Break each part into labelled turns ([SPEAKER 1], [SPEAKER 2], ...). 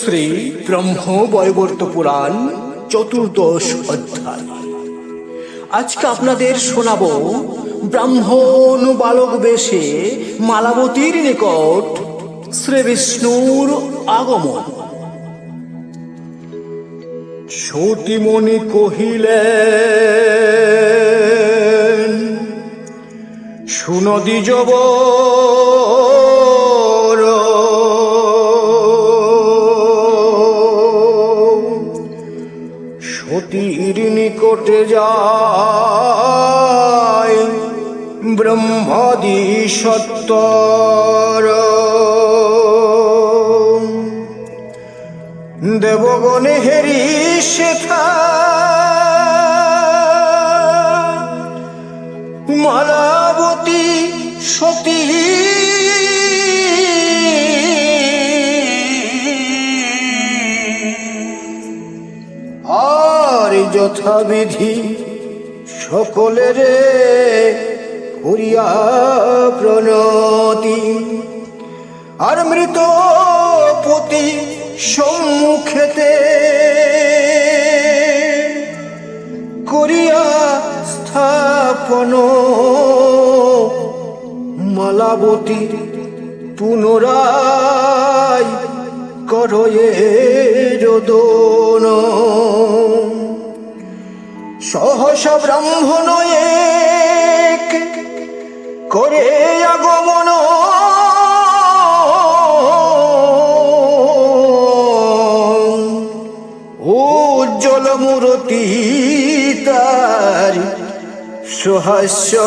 [SPEAKER 1] শ্রী ব্রহ্ম বয়বর্ত পুরাণ চতুর্দশ অধ্যায়। আজকে আপনাদের শোনাব ব্রাহ্মণ বালক বেশে মালাবতীর নিকট শ্রী বিষ্ণুর আগমন। সতীমণি কহিলেন, সুনদি জবর সতীর নিকটে যাই ব্রহ্মাদি সত্তর। দেবগণে হেরি শেখা সকলের করিয়া প্রণতি। আর মৃত পতি সম্মুখেতে করিয়া স্থাপন মালাবতী পুনরায় করয়ে রোদন। সহসা ব্রাহ্মণ এক করে আগমন। উজ্জ্বল মূরতি তার সহাস্যবদন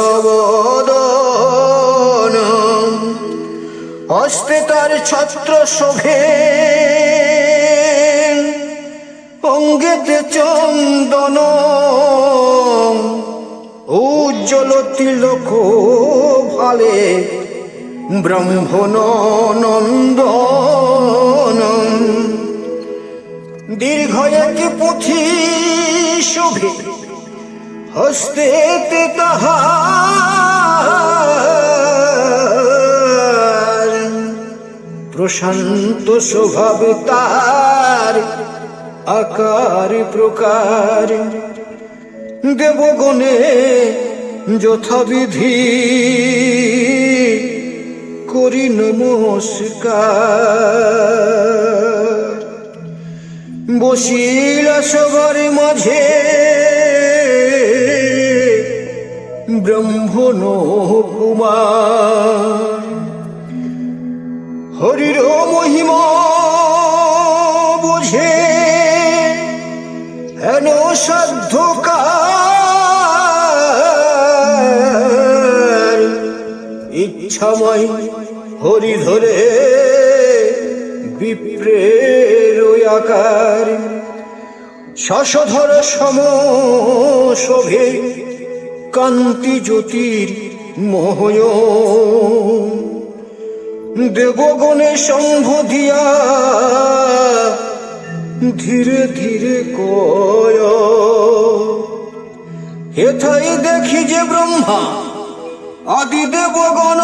[SPEAKER 1] হস্তে তার ছত্র শোভে অঙ্গেতে চন্দন। উজ্জ্বল তিলক ভালে ব্রহ্মণ নন্দন দীর্ঘ এক পুঁথি শোভে হস্তেতে তাহার। প্রশান্ত স্বভাব তার, আকার প্রকার। দেবগণে যথাবিধি করি নমস্কার। বসিল সবার মাঝে ব্রহ্মণ কুমার। ইচ্ছাময় হরি ধরে বিপ্রের আকার। শশধর সম শোভে কান্তি জ্যোতির মোহয়। দেবগণে সম্ভ দিয়া ধীরে ধীরে কয়। হেথাই দেখি যে ব্রহ্মা আদি দেবগণ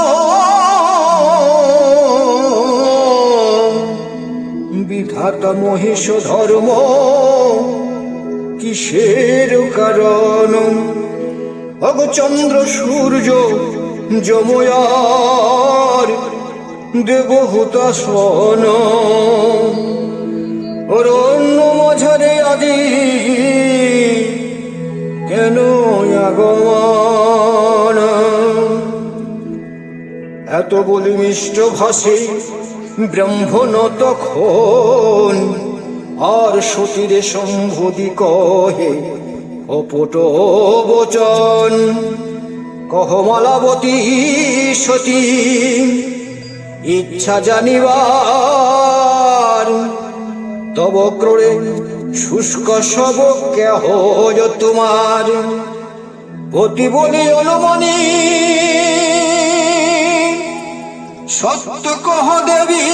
[SPEAKER 1] বিধাতা মহিষ ধর্ম, কিসের কারণ? অগচন্দ্র সূর্য যময়ার দেবহুতাসন অরণ্য মাঝারে আদি, কেন আগমন? এত বলি মিষ্ট ভাসে ব্রহ্মণ তখন আর সতীরে সম্ভুদি কহে অপট বচন। কহমালাবতী সতী, ইচ্ছা জানিবার, তব ক্রোড়ে শুষ্ক সব কেহ তোমার। অতি বলি সত্য কহ দেবী,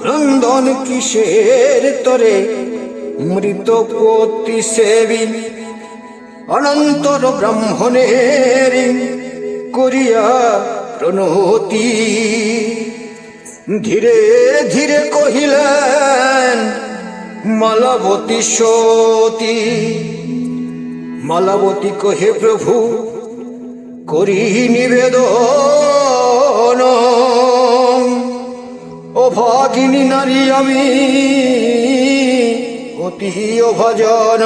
[SPEAKER 1] ক্রন্দন কিসের তরে মৃত পতি সেবী, অনন্তর ব্রাহ্মণের করিয়া প্রণতি। ধীরে ধীরে কহিলেন, মালাবতী সতী, মালাবতী কহে প্রভু করি নিবেদন। ও ভাগিনী নারী, আমি অতি ভজন।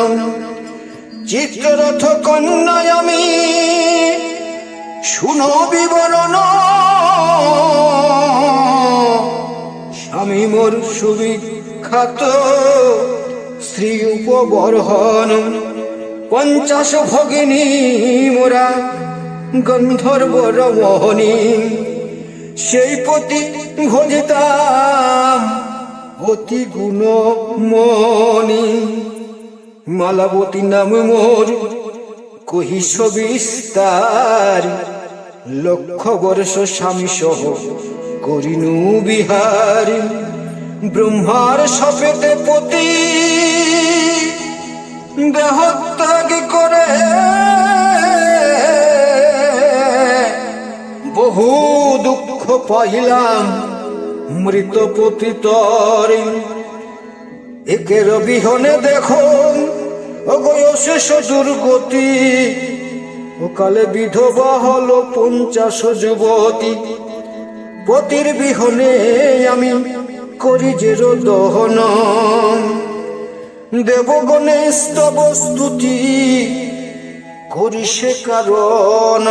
[SPEAKER 1] চিত্ররথ কন্যায় আমি শুনো বিবরণ। স্বামী মোর সুবিখ্যাত শ্রী উপবর্হন পঞ্চাশ ভগিনী মোরা গন্ধর্ব রমণী, সেই পতি ভজিতাম অতি গুণমণি। মালাবতী নাম মোর কহিস বিস্তার লক্ষ বর্ষ স্বামী সহ করিনু বিহার। ব্রহ্মার সপেতে পতি দেহত্যাগ করে বহু দুঃখ পাইলাম, মৃত পতিতর একের বিহনে দেখো অগয়শেষ দুর্গতি। ও কালে বিধবা হলো পঞ্চাশ যুবতী। পতির বিহনে আমি করি যে দহন দেবগণে স্তব স্তুতি করি সে কারণ।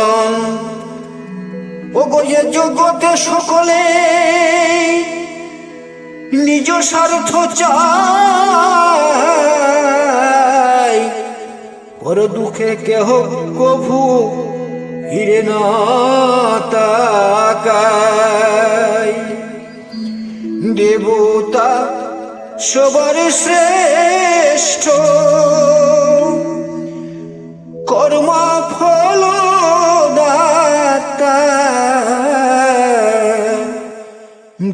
[SPEAKER 1] গয়ে জগতে সকলে নিজ স্বার্থ চাই পর দুঃখে কেহ কভু ফিরে না তাকাই দেবতা সবার শ্রেষ্ঠ।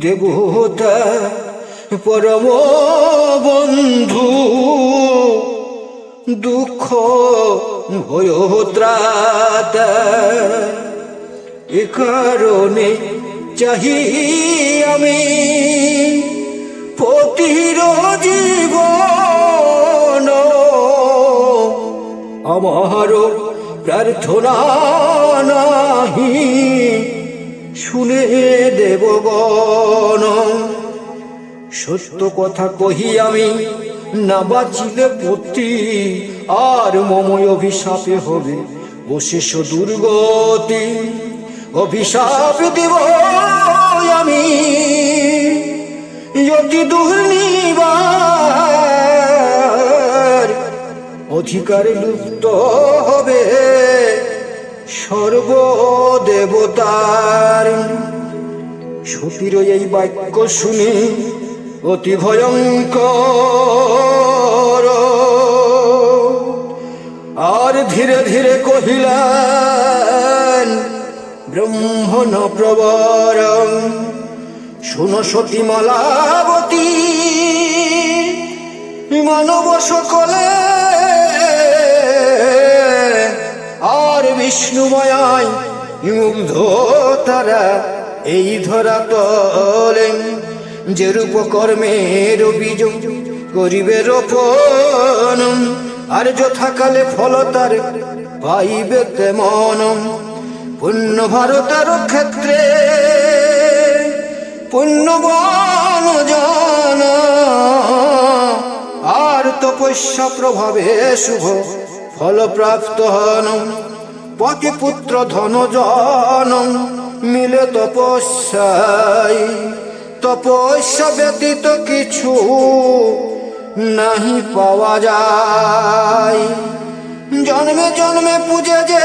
[SPEAKER 1] দেবতা পরম বন্ধু দুঃখ ভয়ত্রাতা। এ কারণে চাহি আমি পতির জীবন আমার প্রার্থনা নাহি। শুনে দেবগণ সত্য কথা কহি আমি, না বাঁচিলে পতি, আর মময় অভিশাপে হবে, অশেষ দুর্গতি। অভিশাপ দেব আমি যদি দুর্নিবার। অধিকার লুপ্ত হবে। সর্বদেবতার সতীর এই বাক্য শুনি, অতি ভয়ঙ্কর। আর ধীরে ধীরে কহিলেন, ব্রহ্মণ প্রবর, শুনো সতী মালাবতী মানব সকলে বিষ্ণুময়ায় মুগ্ধ তারা এই ধরা তলে যে রূপ কর্মের অভিযোগ করিবে রোপণ, আর যথাকালে ফল তার পাইবে তেমন পুণ্য ভারতের ক্ষেত্রে পুণ্যবান জন, আর তপস্যা প্রভাবে শুভ ফল প্রাপ্ত হন। পতি পুত্র ধন জন মিলে তপস্যায় তপস্যা ব্যতীত কিছু নাহি পাওয়া যায়। জন্মে জন্মে পূজে যে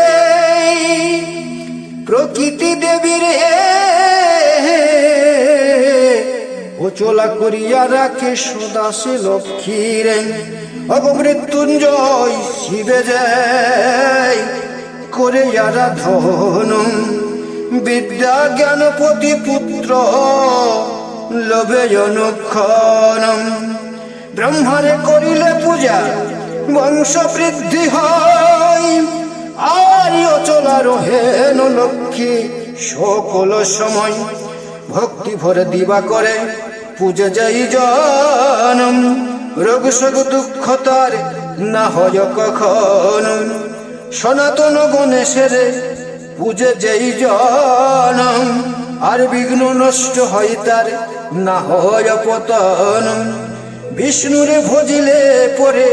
[SPEAKER 1] প্রকৃতি দেবীর চলা করিয়া রাখে সদাসে লক্ষ্মীর অপমৃত্যুঞ্জয় শিবে যায় করে আরাধন বিদ্যা জ্ঞানপতি পুত্র লবে অনুক্ষণ ব্রহ্মারে করিলে পূজা, বংশ বৃদ্ধি হয়। আর হেন লক্ষ্মী, সকল সময় ভক্তি ভরে দিবা করে, পূজে যাই জনম। রোগ শোক দুঃখ তার না হয় কখন। সনাতন গণেশের পূজে যেই জনম, আর বিঘ্ন নষ্ট হয় তার, না হয় পতন। বিষ্ণুরে ভজিলে পরে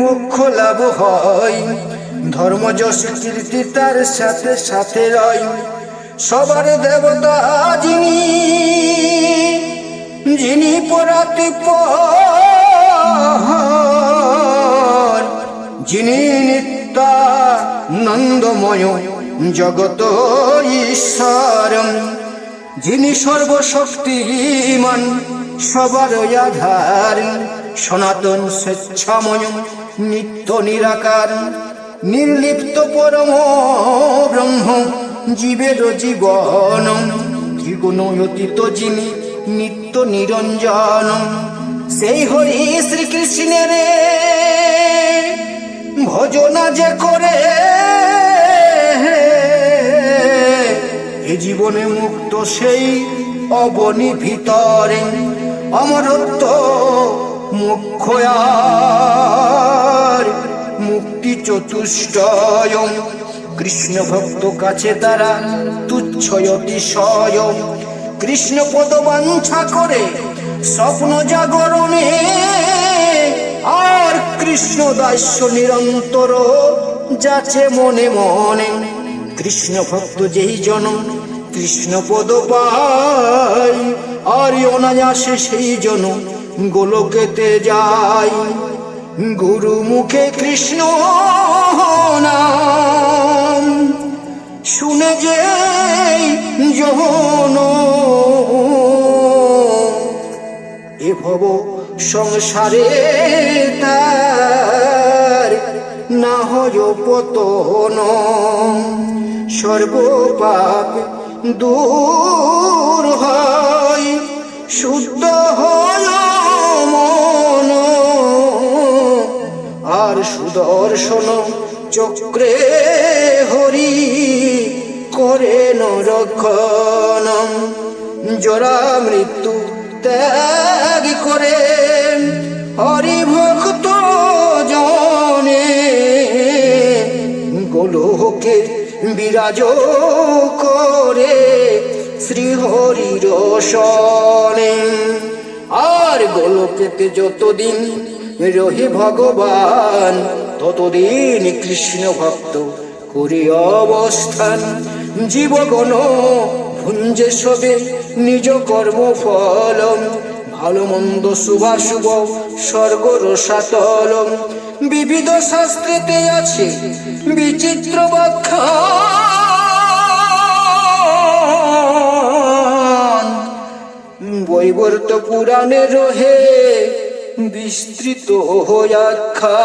[SPEAKER 1] মুখ্য লাভ হয়। ধর্ম যশ কীর্তি তার সাথে সাথে রয়। সবার দেবতা যিনি যিনি পরাতি পর, যিনি জগত ঈশ্বর। যিনি সর্বশক্তিমান সবার আধার। সনাতন স্বেচ্ছাময়, নিত্য নিরাকার, নির্লিপ্ত পরম ব্রহ্ম, জীবের জীবন। ত্রিগুণ অতীত যিনি নিত্য নিরঞ্জন। সেই হরি শ্রীকৃষ্ণের ভজনা যে করে এ জীবনে মুক্ত সেই অবনি ভিতরে অমরত্ব মুখ্য আর মুক্তি চতুষ্টয় কৃষ্ণ ভক্ত কাছে তারা তুচ্ছ অতিশয় কৃষ্ণ পদ বাঞ্ছা করে স্বপ্ন জাগরণে আর কৃষ্ণ দাস্য নিরন্তর যাচ্ছে মনে মনে। কৃষ্ণ ভক্ত যেই জন কৃষ্ণ পদ পায় আর অনায়াসে সেই জন গোলকেতে যায় গুরু মুখে কৃষ্ণ নাম। শুনে যে যখন এ ভব সংসারে তার না হয় পতন। সর্বপাপ দূর হয়, শুদ্ধ হয় মন আর সুদর্শন চক্রে হরি করে রক্ষণ জরা মৃত্যু ত্যাগ করে হরি ভক্ত বিরাজ করে শ্রী হরির সনে আর গোলকেতে যতদিন রহি ভগবান, ততদিন কৃষ্ণ ভক্ত করি অবস্থান। জীবগণ ভুঞ্জে সবে নিজ কর্ম ফলম ভালো মন্দ শুভাশুভ স্বর্গ রসাতলম বিবিধ শাস্ত্রেতে আছে বিচিত্র বৈবর্ত পুরাণে রহে বিস্তৃত হয়াখ্যা